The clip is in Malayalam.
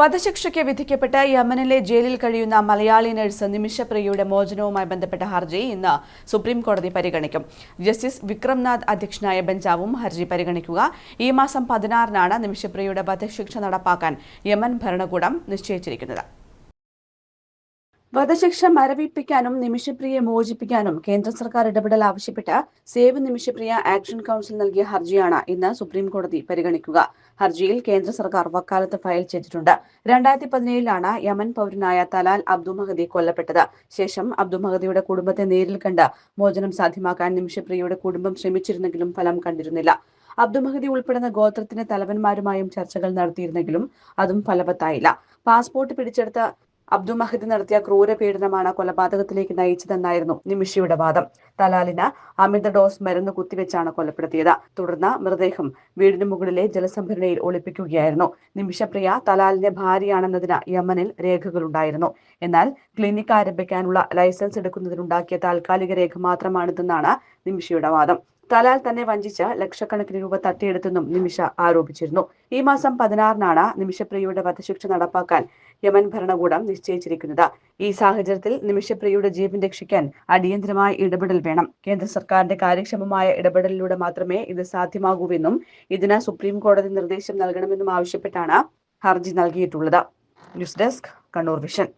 വധശിക്ഷയ്ക്ക് വിധിക്കപ്പെട്ട യമനിലെ ജയിലിൽ കഴിയുന്ന മലയാളി നഴ്സ് നിമിഷപ്രിയയുടെ മോചനവുമായി ബന്ധപ്പെട്ട ഹർജി ഇന്ന് സുപ്രീം കോടതി പരിഗണിക്കും. ജസ്റ്റിസ് വിക്രംനാഥ് അധ്യക്ഷനായ ബെഞ്ചാവും ഹർജി പരിഗണിക്കുക. ഈ മാസം പതിനാറിനാണ് നിമിഷപ്രിയയുടെ വധശിക്ഷ നടപ്പാക്കാൻ യമൻ ഭരണകൂടം നിശ്ചയിച്ചിരിക്കുന്നത്. വധശിക്ഷ മരവിപ്പിക്കാനും നിമിഷപ്രിയെ മോചിപ്പിക്കാനും കേന്ദ്ര സർക്കാർ ഇടപെടൽ ആവശ്യപ്പെട്ട് സേവ് നിമിഷപ്രിയ ആക്ഷൻ കൗൺസിൽ നൽകിയ ഹർജിയാണ് ഇന്ന് സുപ്രീം കോടതി പരിഗണിക്കുക. ഹർജിയിൽ കേന്ദ്ര സർക്കാർ വക്കാലത്ത് ഫയൽ ചെയ്തിട്ടുണ്ട്. രണ്ടായിരത്തി പതിനേഴിലാണ് യമൻ പൗരനായ തലാൽ അബ്ദു മഹദി കൊല്ലപ്പെട്ടത്. ശേഷം അബ്ദു മഹദിയുടെ കുടുംബത്തെ നേരിൽ കണ്ട് മോചനം സാധ്യമാക്കാൻ നിമിഷപ്രിയയുടെ കുടുംബം ശ്രമിച്ചിരുന്നെങ്കിലും ഫലം കണ്ടിരുന്നില്ല. അബ്ദു മഹദി ഉൾപ്പെടുന്ന ഗോത്രത്തിന്റെ തലവന്മാരുമായും ചർച്ചകൾ നടത്തിയിരുന്നെങ്കിലും അതും ഫലവത്തായില്ല. പാസ്പോർട്ട് പിടിച്ചെടുത്ത അബ്ദു മഹദി നടത്തിയ ക്രൂരപീഡനമാണ് കൊലപാതകത്തിലേക്ക് നയിച്ചതെന്നായിരുന്നു നിമിഷയുടെ വാദം. തലാലിന് അമിത ഡോസ് മരുന്ന് കുത്തിവെച്ചാണ് കൊലപ്പെടുത്തിയത്. തുടർന്ന് മൃതദേഹം വീടിന് മുകളിലെ ജലസംഭരണിയിൽ ഒളിപ്പിക്കുകയായിരുന്നു. നിമിഷപ്രിയ തലാലിന്റെ ഭാര്യയാണെന്നതിന് യമനിൽ രേഖകളുണ്ടായിരുന്നു. എന്നാൽ ക്ലിനിക് ആരംഭിക്കാനുള്ള ലൈസൻസ് എടുക്കുന്നതിനുണ്ടാക്കിയ താൽക്കാലിക രേഖ മാത്രമാണിതെന്നാണ് നിമിഷയുടെ വാദം. തലാൽ തന്നെ വഞ്ചിച്ച് ലക്ഷക്കണക്കിന് രൂപ തട്ടിയെടുത്തെന്നും നിമിഷ ആരോപിച്ചിരുന്നു. ഈ മാസം പതിനാറിനാണ് നിമിഷപ്രിയയുടെ വധശിക്ഷ നടപ്പാക്കാൻ യമൻ ഭരണകൂടം നിശ്ചയിച്ചിരിക്കുന്നത്. ഈ സാഹചര്യത്തിൽ നിമിഷപ്രിയയുടെ ജീവൻ രക്ഷിക്കാൻ അടിയന്തരമായ ഇടപെടൽ വേണം. കേന്ദ്ര സർക്കാരിന്റെ കാര്യക്ഷമമായ ഇടപെടലിലൂടെ മാത്രമേ ഇത് സാധ്യമാകൂവെന്നും ഇതിന് സുപ്രീം കോടതി നിർദ്ദേശം നൽകണമെന്നും ആവശ്യപ്പെട്ടാണ് ഹർജി നൽകിയിട്ടുള്ളത്. News desk Kannur vision.